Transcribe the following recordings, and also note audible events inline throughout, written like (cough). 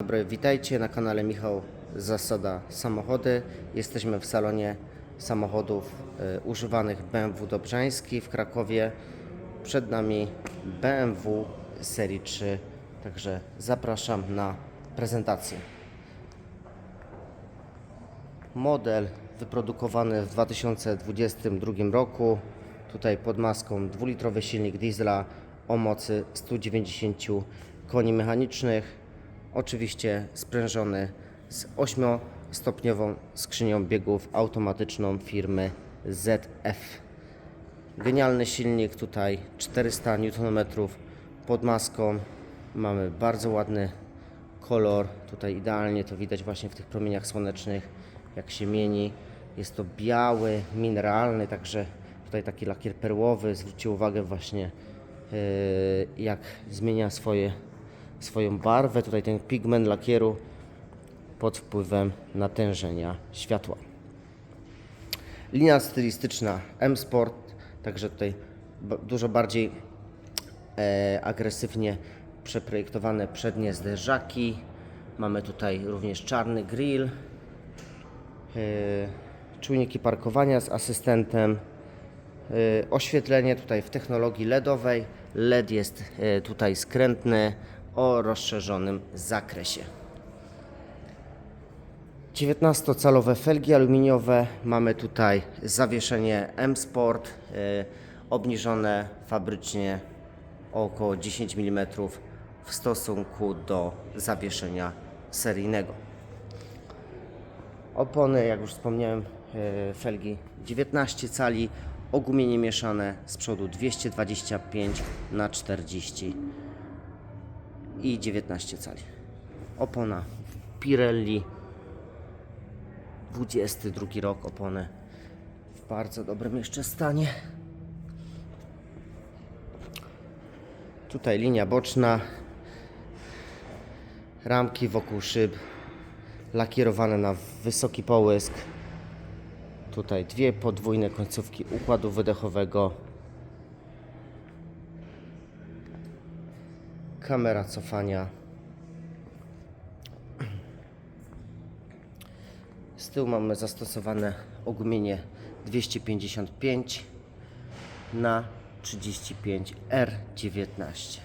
dobry, witajcie na kanale Michał Zasada Samochody. Jesteśmy w salonie samochodów e, używanych BMW Dobrzański w Krakowie. Przed nami BMW serii 3, także zapraszam na prezentację. Model wyprodukowany w 2022 roku. Tutaj pod maską dwulitrowy silnik diesla o mocy 190 koni mechanicznych. Oczywiście sprężony z 8-stopniową skrzynią biegów automatyczną firmy ZF. Genialny silnik tutaj 400 Nm pod maską. Mamy bardzo ładny kolor. Tutaj idealnie to widać właśnie w tych promieniach słonecznych, jak się mieni. Jest to biały, mineralny, także tutaj taki lakier perłowy. Zwróćcie uwagę właśnie yy, jak zmienia swoje, swoją barwę. Tutaj ten pigment lakieru pod wpływem natężenia światła. Linia stylistyczna M-Sport, także tutaj dużo bardziej e, agresywnie przeprojektowane przednie zderzaki. Mamy tutaj również czarny grill, e, czujniki parkowania z asystentem, e, oświetlenie tutaj w technologii LEDowej. LED jest e, tutaj skrętny o rozszerzonym zakresie. 19-calowe felgi aluminiowe. Mamy tutaj zawieszenie M-Sport, y, obniżone fabrycznie o około 10 mm w stosunku do zawieszenia seryjnego. Opony, jak już wspomniałem, y, felgi 19 cali, ogumienie mieszane z przodu 225 na 40 i 19 cali. Opona Pirelli 22 rok opony w bardzo dobrym jeszcze stanie. Tutaj linia boczna, ramki wokół szyb, lakierowane na wysoki połysk. Tutaj dwie podwójne końcówki układu wydechowego. Kamera cofania. Z tyłu mamy zastosowane ogumienie 255 na 35 R19.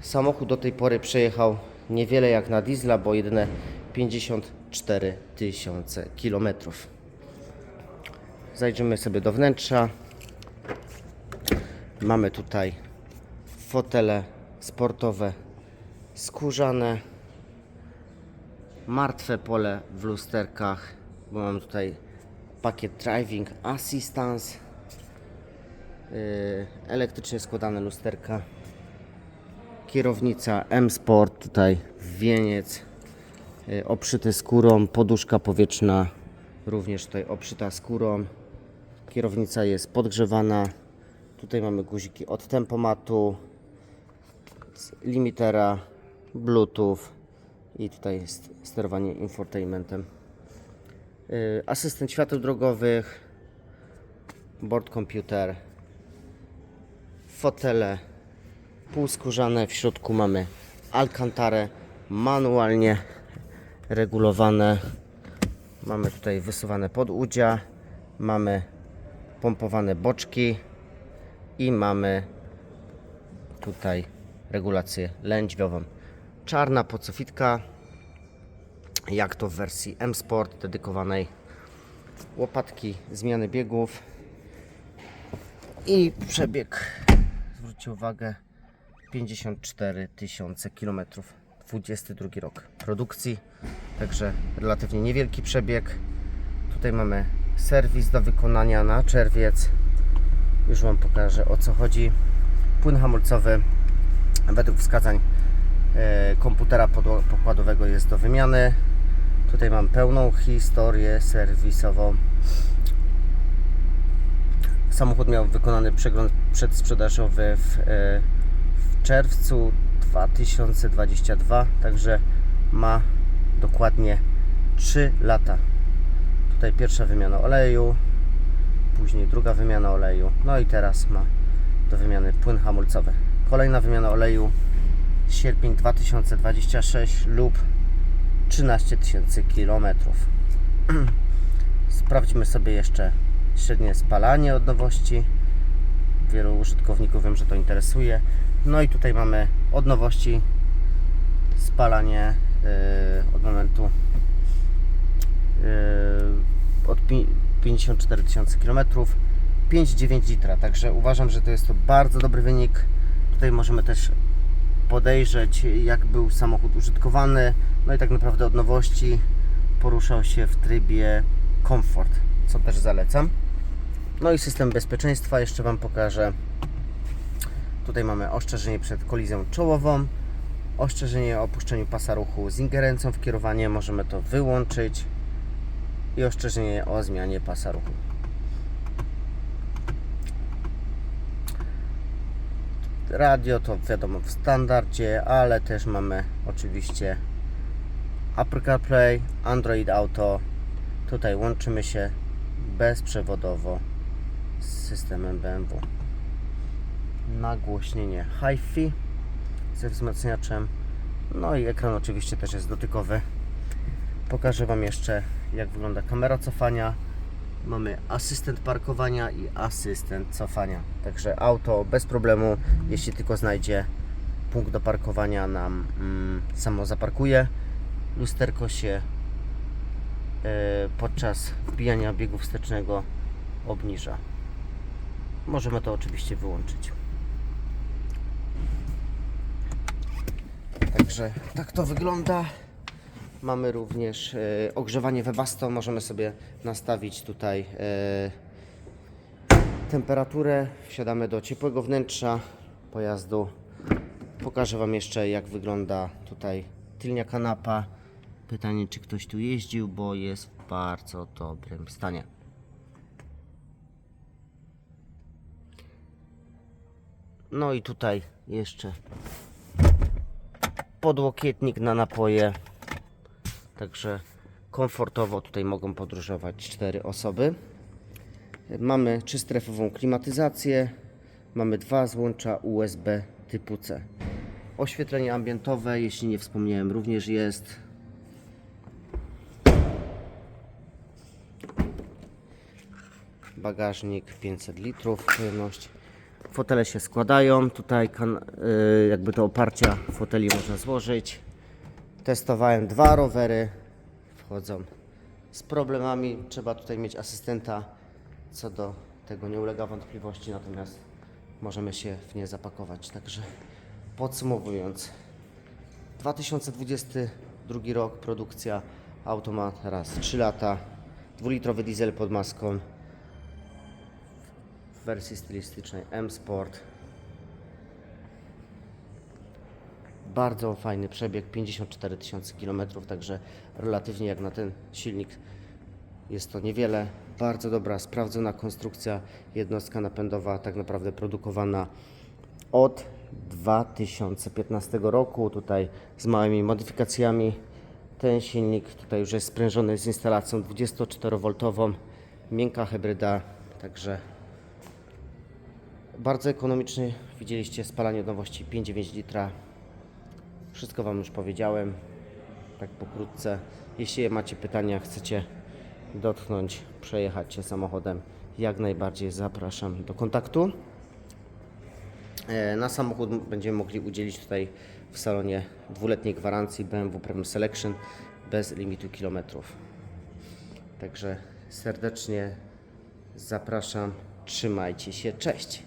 Samochód do tej pory przejechał niewiele jak na diesla, bo jedyne 54 tysiące kilometrów. Zajrzymy sobie do wnętrza. Mamy tutaj fotele sportowe skórzane, martwe pole w lusterkach, bo mam tutaj pakiet Driving Assistance, yy, elektrycznie składane lusterka, kierownica M-Sport, tutaj wieniec yy, obszyty skórą, poduszka powietrzna również tutaj obszyta skórą, kierownica jest podgrzewana, tutaj mamy guziki od tempomatu, limitera, bluetooth i tutaj jest sterowanie infotainmentem. Yy, Asystent świateł drogowych, board computer, fotele półskórzane, w środku mamy alcantarę manualnie regulowane. Mamy tutaj wysuwane podudzia, mamy pompowane boczki i mamy tutaj regulację lędźwiową. Czarna pocofitka, jak to w wersji M Sport dedykowanej. Łopatki zmiany biegów i przebieg, zwróćcie uwagę, 54 tysiące kilometrów. 22 rok produkcji, także relatywnie niewielki przebieg. Tutaj mamy serwis do wykonania na czerwiec. Już Wam pokażę o co chodzi. Płyn hamulcowy według wskazań e, komputera pokładowego jest do wymiany. Tutaj mam pełną historię serwisową. Samochód miał wykonany przegląd przedsprzedażowy w, e, w czerwcu 2022, także ma dokładnie 3 lata. Tutaj pierwsza wymiana oleju, później druga wymiana oleju, no i teraz ma do wymiany płyn hamulcowy. Kolejna wymiana oleju sierpień 2026 lub 13 tysięcy kilometrów. (clears throat) Sprawdźmy sobie jeszcze średnie spalanie od nowości. Wielu użytkowników wiem, że to interesuje. No i tutaj mamy od nowości spalanie yy, od momentu yy, od pi- 54 tysiące kilometrów 5,9 litra. Także uważam, że to jest to bardzo dobry wynik. Tutaj możemy też podejrzeć, jak był samochód użytkowany. No i tak naprawdę od nowości poruszał się w trybie komfort, co też zalecam. No i system bezpieczeństwa jeszcze Wam pokażę. Tutaj mamy ostrzeżenie przed kolizją czołową, ostrzeżenie o opuszczeniu pasa ruchu z ingerencją w kierowanie, możemy to wyłączyć i ostrzeżenie o zmianie pasa ruchu. Radio to wiadomo w standardzie, ale też mamy oczywiście Apple CarPlay, Android Auto. Tutaj łączymy się bezprzewodowo z systemem BMW. Nagłośnienie HiFi ze wzmacniaczem. No i ekran oczywiście też jest dotykowy. Pokażę Wam jeszcze jak wygląda kamera cofania. Mamy asystent parkowania i asystent cofania. Także auto bez problemu, jeśli tylko znajdzie punkt do parkowania nam mm, samo zaparkuje. Lusterko się e, podczas wbijania biegu wstecznego obniża. Możemy to oczywiście wyłączyć. Także tak to wygląda. Mamy również e, ogrzewanie Webasto. Możemy sobie nastawić tutaj e, temperaturę. Wsiadamy do ciepłego wnętrza pojazdu. Pokażę Wam jeszcze jak wygląda tutaj tylnia kanapa. Pytanie czy ktoś tu jeździł, bo jest w bardzo dobrym stanie. No i tutaj jeszcze podłokietnik na napoje. Także komfortowo tutaj mogą podróżować cztery osoby. Mamy trzystrefową klimatyzację. Mamy dwa złącza USB typu C. Oświetlenie ambientowe, jeśli nie wspomniałem, również jest. Bagażnik 500 litrów pojemność. Fotele się składają. Tutaj y, jakby to oparcia foteli można złożyć. Testowałem dwa rowery. Wchodzą z problemami. Trzeba tutaj mieć asystenta. Co do tego nie ulega wątpliwości, natomiast możemy się w nie zapakować. Także podsumowując, 2022 rok produkcja auto ma teraz 3 lata. Dwulitrowy diesel pod maską w wersji stylistycznej M Bardzo fajny przebieg, 54 tysiące kilometrów, także relatywnie jak na ten silnik jest to niewiele. Bardzo dobra, sprawdzona konstrukcja, jednostka napędowa, tak naprawdę produkowana od 2015 roku, tutaj z małymi modyfikacjami. Ten silnik tutaj już jest sprężony z instalacją 24V, miękka hybryda, także bardzo ekonomiczny. Widzieliście spalanie nowości 5,9 litra. Wszystko Wam już powiedziałem, tak pokrótce. Jeśli macie pytania, chcecie dotknąć, przejechać się samochodem, jak najbardziej zapraszam do kontaktu. E, Na samochód będziemy mogli udzielić tutaj w salonie dwuletniej gwarancji BMW Premium Selection bez limitu kilometrów. Także serdecznie zapraszam. Trzymajcie się. Cześć.